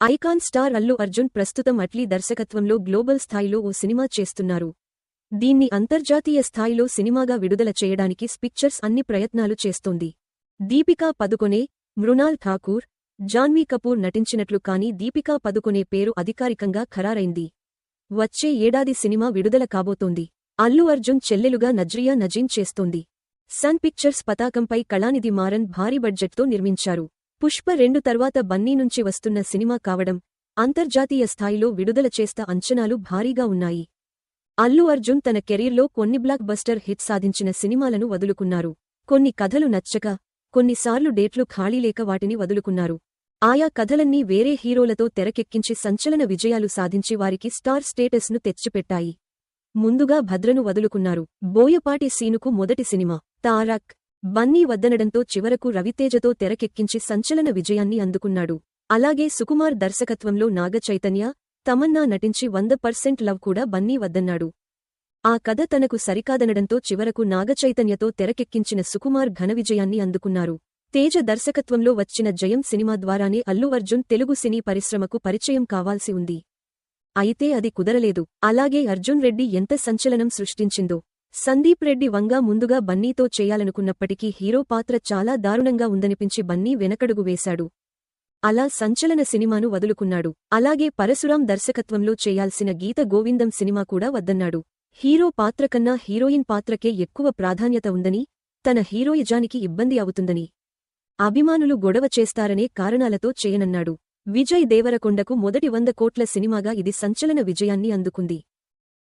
Icon star Allu Arjun ప్రస్తుతం అట్లీ దర్శకత్వంలో global స్థాయిలో ఓ సినిమా చేస్తున్నారు. దీన్ని అంతర్జాతీయ స్థాయిలో సినిమాగా విడుదల చేయడానికి స్పిక్చర్స్ అన్ని ప్రయత్నాలు చేస్తోంది. దీపికా పదుకొనే మృణాల్ ఠాకూర్ జాన్వీ కపూర్ నటించినట్లు కానీ దీపికా పదుకొనే పేరు అధికారికంగా ఖరారైంది. వచ్చే ఏడాది సినిమా విడుదల కాబోతోంది. అల్లు అర్జున్ చెల్లెలుగా నజ్రియా నజీం చేస్తోంది. సన్ పిక్చర్స్ పతాకంపై కళానిధి మారన్ భారీ బడ్జెట్తో నిర్మించారు. పుష్ప రెండు తర్వాత బన్నీ నుంచి వస్తున్న సినిమా కావడం అంతర్జాతీయ స్థాయిలో విడుదల చేస్త అంచనాలు భారీగా ఉన్నాయి. అల్లు అర్జున్ తన కెరీర్లో కొన్ని బ్లాక్ బస్టర్ హిట్ సాధించిన సినిమాలను వదులుకున్నారు. కొన్ని కథలు నచ్చక కొన్నిసార్లు డేట్లు ఖాళీ లేక వాటిని వదులుకున్నారు. ఆయా కథలన్నీ వేరే హీరోలతో తెరకెక్కించి సంచలన విజయాలు సాధించి వారికి స్టార్ స్టేటస్ను తెచ్చిపెట్టాయి. ముందుగా భద్రను వదులుకున్నారు. బోయపాటి సీనుకు మొదటి సినిమా తారక్ బన్నీ వద్దనడంతో చివరకు రవితేజతో తెరకెక్కించి సంచలన విజయాన్ని అందుకున్నాడు. అలాగే సుకుమార్ దర్శకత్వంలో నాగచైతన్య తమన్నా నటించి వంద పర్సెంట్ లవ్ కూడా బన్నీ వద్దన్నాడు. ఆ కథ తనకు సరికాదనడంతో చివరకు నాగచైతన్యతో తెరకెక్కించిన సుకుమార్ ఘన విజయాన్ని అందుకున్నారు. తేజ దర్శకత్వంలో వచ్చిన జయం సినిమా ద్వారానే అల్లు అర్జున్ తెలుగు సినీ పరిశ్రమకు పరిచయం కావాల్సి ఉంది. అయితే అది కుదరలేదు. అలాగే అర్జున్ రెడ్డి ఎంత సంచలనం సృష్టించిందో. సందీప్ రెడ్డి వంగా ముందుగా బన్నీతో చేయాలనుకున్నప్పటికీ హీరో పాత్ర చాలా దారుణంగా ఉందనిపించి బన్నీ వెనకడుగు వేశాడు. అలా సంచలన సినిమాను వదులుకున్నాడు. అలాగే పరశురాం దర్శకత్వంలో చేయాల్సిన గీత గోవిందం సినిమా కూడా వద్దన్నాడు. హీరో పాత్ర కన్నా హీరోయిన్ పాత్రకే ఎక్కువ ప్రాధాన్యత ఉందని తన హీరోయిజానికి ఇబ్బంది అవుతుందని అభిమానులు గొడవ చేస్తారనే కారణాలతో చేయనన్నాడు. విజయ్ దేవరకొండకు మొదటి వంద కోట్ల సినిమాగా ఇది సంచలన విజయాన్ని అందుకుంది.